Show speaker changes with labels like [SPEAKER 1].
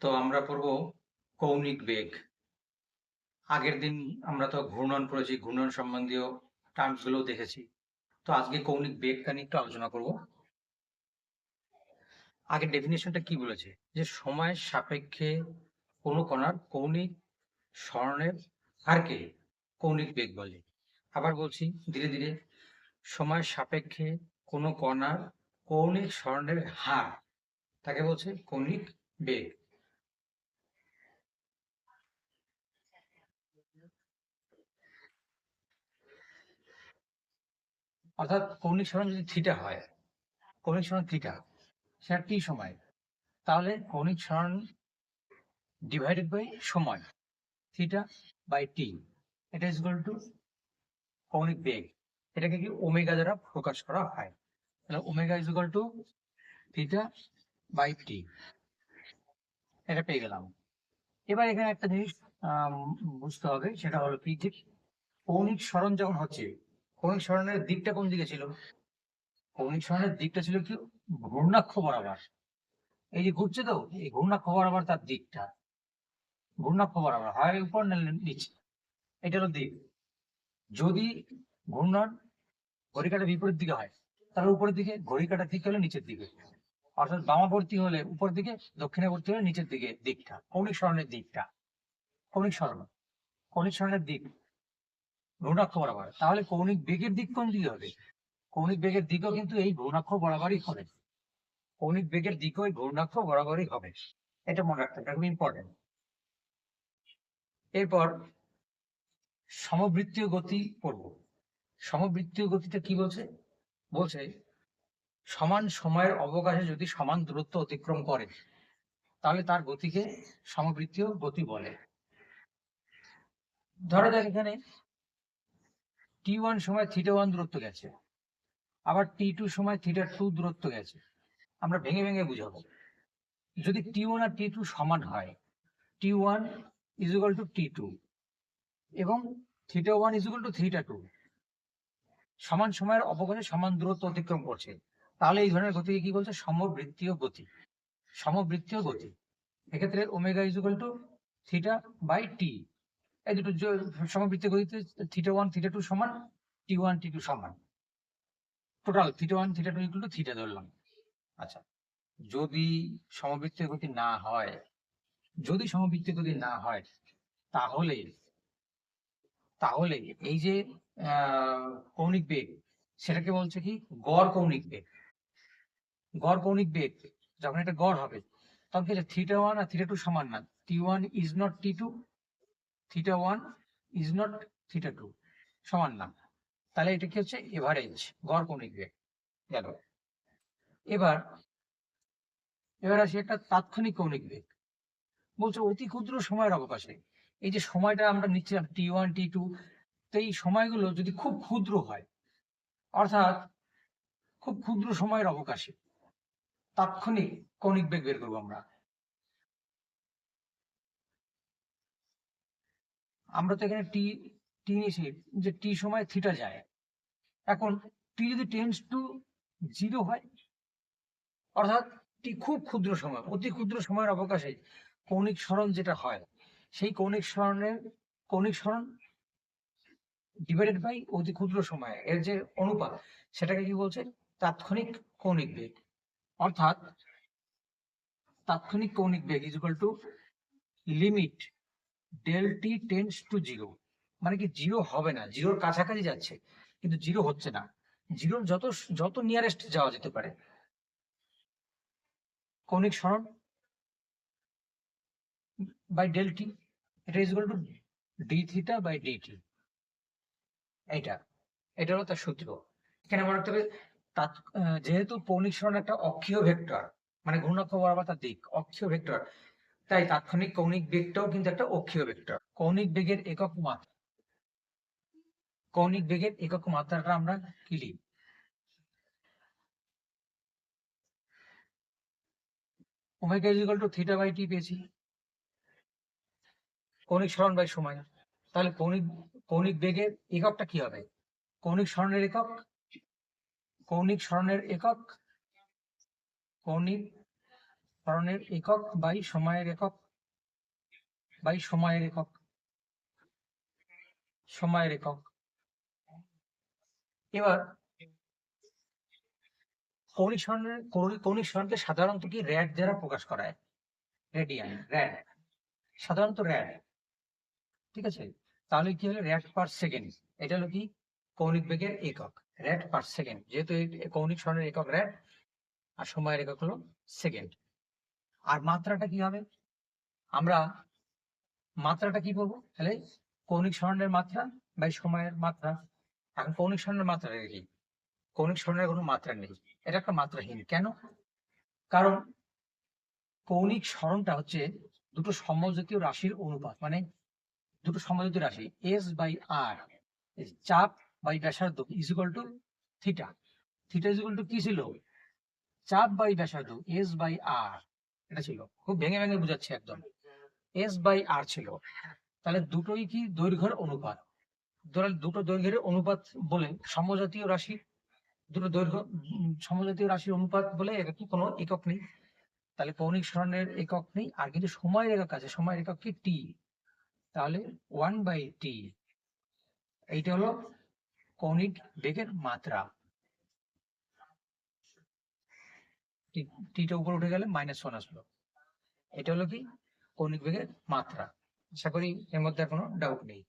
[SPEAKER 1] তো আমরা পড়ব কৌণিক বেগ। আগের দিন আমরা তো ঘূর্ণন পড়েছি, ঘূর্ণন সম্বন্ধীয় টার্মসগুলো দেখেছি। তো আজকে কৌণিক বেগটা নিয়ে একটু আলোচনা করব। আগের ডেফিনেশনটা কি বলেছে? যে সময়ের সাপেক্ষে কোনো কণার কৌণিক স্মরণের হারকে কৌণিক বেগ বলে। আবার বলছি, ধীরে ধীরে, সময়ের সাপেক্ষে কোনো কণার কৌণিক স্মরণের হার, তাকে বলছে কৌণিক বেগ। অর্থাৎ কৌণিক স্মরণ যদি থিটা হয়, কৌণিক স্মরণ থিটা সেটা টি সময়? তাহলে কৌণিক স্মরণ ডিভাইডেড বাই সময় থিটা বাই টি এটা ইজ ইকুয়াল টু কৌণিক বেগ, এটাকে কি ওমেগা দ্বারা প্রকাশ করা হয়। তাহলে omega is equal to theta by T এটা পেয়ে গেলাম। এবার এখানে একটা জিনিস বুঝতে হবে, সেটা হলো কি, যে কৌণিক স্মরণ যখন হচ্ছে কৌণিক স্মরণের দিকটা কোন দিকে ছিল? কৌণিক স্মরণের দিকটা ছিল কি? ঘূর্ণাক্ষ বরাবর এই যে ঘুরছে তো, এই ঘূর্ণাক্ষ বরাবর তার দিকটা। ঘূর্ণাক্ষ বরাবর হয় উপর নিচে? এটা হলো দিক। যদি ঘূর্ণন ঘড়িকাটা বিপরীত দিকে হয়, তাহলে উপরের দিকে, ঘড়িকাটার দিক হলে নিচের দিকে। অর্থাৎ বামাবর্তী হলে উপর দিকে দক্ষিণে দক্ষিণাবর্তী হলে নিচের দিকে দিকটা। কৌণিক স্মরণের দিকটা। কৌণিক স্মরণ কৌণিক স্মরণের দিক। ঘূর্ণাক্ষ বরাবর। তাহলে কৌণিক বেগের দিক কোন দিকে হবে? কৌণিক বেগের দিকও কিন্তু এই ঘূর্ণাক্ষ বরাবরই হবে। কৌণিক বেগের দিকও এই ঘূর্ণাক্ষ বরাবরই হবে। এটা মনে রাখতে হবে খুব ইম্পর্টেন্ট এরপর সমবৃত্তীয় গতি পড়ব। সমবৃত্তীয় গতিটা কি বলছে? বলছে, সমান সময়ের অবকাশে যদি সমান দূরত্ব অতিক্রম করে, তাহলে তার গতিকে সমবৃত্তীয় গতি বলে। ধরা যাক এখানে টি ওয়ান সময় থিটা ওয়ান দূরত্ব গেছে, আবার টি টু সময় থিটা টু দূরত্ব গেছে। আমরা ভেঙে ভেঙে বুঝাবো। যদি টি ওয়ান আর টি টু সমান হয় T one is to T two এবং theta one is to theta two সমান সময়ের অবকাশে সমান দূরত্ব অতিক্রম করছে, তাহলে এই ধরনের গতিকে কি বলছে? সমবৃত্তীয় গতি। সমবৃত্তীয় গতি। এক্ষেত্রে omega is equal to theta by T এই দুটো সমবৃত্তীয় গতিতে থিটা ওয়ান থিটা টু সমান টি ওয়ান টি টু সমান। Total theta one theta two equal to theta ধরলাম। আচ্ছা যদি সমবৃত্তীয় গতি না হয়, যদি সমবৃত্তীয় গতি না হয়, তাহলে তাহলে এই যে কৌণিক বেগ, সেটাকে বলছে কি? গড় কৌণিক বেগ। গড় কৌণিক বেগ, যখন এটা গড় হবে, তখন কি থিটা ওয়ান আর থিটা টু সমান না। T one is not T two theta one is not theta two সমান না। তাহলে এটা কি হচ্ছে? এভারেজ গড় কৌণিক বেগ গেল। এবার এবার আসি একটা তাৎক্ষণিক কৌণিক বেগ বলছে অতি ক্ষুদ্র সময়ের অবকাশে। এই যে সময়টা আমরা নিচ্ছিলাম টি ওয়ান টি টু তো এই সময়গুলো যদি খুব ক্ষুদ্র হয়, অর্থাৎ খুব ক্ষুদ্র সময়ের অবকাশে, তাৎক্ষণিক কৌণিক বেগ বের করব আমরা। আমরা তো এখানে টি টি নিয়েছি যে টি সময় থিটা যায়। এখন টি যদি টেন্স টু জিরো হয়, অর্থাৎ টি খুব ক্ষুদ্র সময়, অতি ক্ষুদ্র সময়ের অবকাশে কৌণিক স্মরণ যেটা হয়, সেই কৌণিক স্মরণের কৌণিক স্মরণ ডিভাইডেড বাই অতি ক্ষুদ্র সময়, এর যে অনুপাত, সেটাকে কি বলছে? তাৎক্ষণিক কৌণিক বেগ। অর্থাৎ তাৎক্ষণিক কৌণিক বেগ is equal to limit del T tends to zero মানে কি জিরো হবে না জিরোর কাছাকাছি যাচ্ছে, কিন্তু জিরো হচ্ছে না। জিরোর যত যত নিয়ারেস্ট যাওয়া যেতে পারে। কৌণিক স্মরণ বাই ডেল টি এটা is to D theta by D T এইটা, এটা হলো তার সূত্র। এখানে মনে রাখতে হবে যেহেতু কৌণিক স্মরণ একটা অক্ষীয় ভেক্টর মানে ঘূর্ণাক্ষ বরাবর তার দিক, অক্ষীয় ভেক্টর তাই তাৎক্ষণিক কৌণিক বেগটাও কিন্তু একটা অক্ষীয় ভেক্টর। কৌণিক বেগের একক মাত্রা। কৌণিক বেগের একক মাত্রাটা আমরা কি লিখি omega is to theta by T পেয়েছি। কৌণিক স্মরণ বাই সময়। তাহলে কৌণিক কৌণিক বেগের এককটা কি হবে? কৌণিক স্মরণের একক, কৌণিক স্মরণের একক, কৌণিক ত্বরণের একক বাই সময়ের একক, বাই সময়ের একক সময়ের একক। এবার কৌণিক সরণের কৌণিক- সাধারণত কি র্যাড দ্বারা প্রকাশ করা হয় রেডিয়ান, র্যাড। সাধারণত র্যাড। ঠিক আছে? তাহলে কি হলো? Rad per second. এটা হলো কি? কৌণিক বেগের একক। Rad per second. যেহেতু কৌণিক সরণের একক র্যাড, আর সময়ের একক হলো সেকেন্ড। আর মাত্রাটা কি হবে? আমরা মাত্রাটা কি বলব? তাহলে কৌণিক স্মরণের মাত্রা বাই সময়ের মাত্রা। এখন কৌণিক সরণের মাত্রা কি কৌণিক স্মরণের কোনো মাত্রা নেই। এটা একটা মাত্রাহীন। কেন? কারণ কৌণিক স্মরণটা হচ্ছে দুটো সমজাতীয় রাশির অনুপাত। মানে দুটো সমজাতীয় রাশি এস বাই আর চাপ বাই ব্যাসার্ধ is equal to theta theta is equal to কি ছিল? চাপ বাই ব্যাসার্ধ এস বাই আর এটা ছিল। খুব ভেঙে ভেঙে বুঝাচ্ছে একদম। এস বাই আর ছিল। তাহলে দুটোই কি দৈর্ঘ্যের অনুপাত? দুটো দৈর্ঘ্যের অনুপাত বলে সমজাতীয় রাশি, দুটো দৈর্ঘ্য সমজাতীয় রাশির অনুপাত বলে এটা কি কোনো একক নেই? তাহলে কৌণিক সরণের একক নেই, আর কিন্তু সময়ের একক আছে, সময়ের একক কি? টি তাহলে ওয়ান বাই টি এইটা হলো কৌণিক বেগের মাত্রা টি- টিটা উপরে উঠে গেলে মাইনাস ওয়ান আসলো। এটা হলো কি? কৌণিক বেগের মাত্রা। আশা করি এর মধ্যে কোনো ডাউট নেই।